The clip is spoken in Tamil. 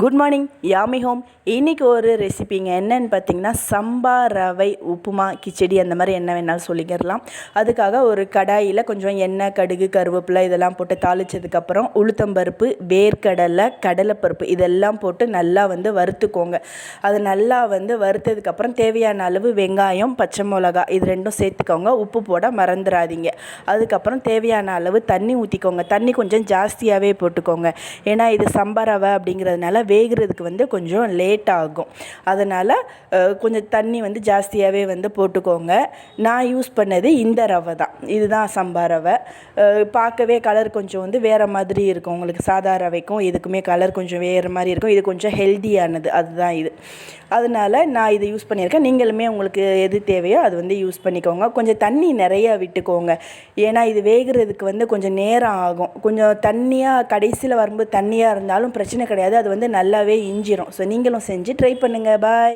குட் மார்னிங் யாமி ஹோம் இன்றைக்கி ஒரு ரெசிபிங்க என்னன்னு பார்த்தீங்கன்னா சம்பா ரவை உப்புமா கிச்சடி அந்த மாதிரி என்ன வேணாலும் சொல்லிக்கிறலாம் அதுக்காக ஒரு கடாயில் கொஞ்சம் எண்ணெய் கடுகு கருவேப்பிலை இதெல்லாம் போட்டு தாளித்ததுக்கப்புறம் உளுத்தம்பருப்பு வேர்க்கடலை கடலைப்பருப்பு இதெல்லாம் போட்டு நல்லா வந்து வறுத்துக்கோங்க. அது நல்லா வந்து வறுத்ததுக்கப்புறம் தேவையான அளவு வெங்காயம் பச்சை மிளகா இது ரெண்டும் சேர்த்துக்கோங்க. உப்பு போட மறந்துடாதீங்க அதுக்கப்புறம் தேவையான அளவு தண்ணி ஊற்றிக்கோங்க தண்ணி கொஞ்சம் ஜாஸ்தியாகவே போட்டுக்கோங்க. ஏன்னா இது சம்பா ரவை அப்படிங்கிறதுனால வேகிறதுக்கு வந்து கொஞ்சம் லேட் ஆகும். அதனால் கொஞ்சம் தண்ணி வந்து ஜாஸ்தியாகவே வந்து போட்டுக்கோங்க. நான் யூஸ் பண்ணது இந்த ரவை தான். இதுதான் சம்பா ரவை. பார்க்கவே கலர் கொஞ்சம் வந்து வேறு மாதிரி இருக்கும். உங்களுக்கு சாதா ரவைக்கும் இதுக்குமே கலர் கொஞ்சம் வேறு மாதிரி இருக்கும். இது கொஞ்சம் ஹெல்த்தியானது அதுதான் இது. அதனால் நான் இதை யூஸ் பண்ணியிருக்கேன். நீங்களுமே உங்களுக்கு எது தேவையோ அது வந்து யூஸ் பண்ணிக்கோங்க. கொஞ்சம் தண்ணி நிறைய விட்டுக்கோங்க. ஏன்னா இது வேகிறதுக்கு வந்து கொஞ்சம் நேரம் ஆகும். கொஞ்சம் தண்ணியாக கடைசியில் வரும்போது தண்ணியாக இருந்தாலும் பிரச்சனை கிடையாது. அது வந்து நல்லாவே இஞ்சிரும். ஸோ நீங்களும் செஞ்சு ட்ரை பண்ணுங்கள் பாய்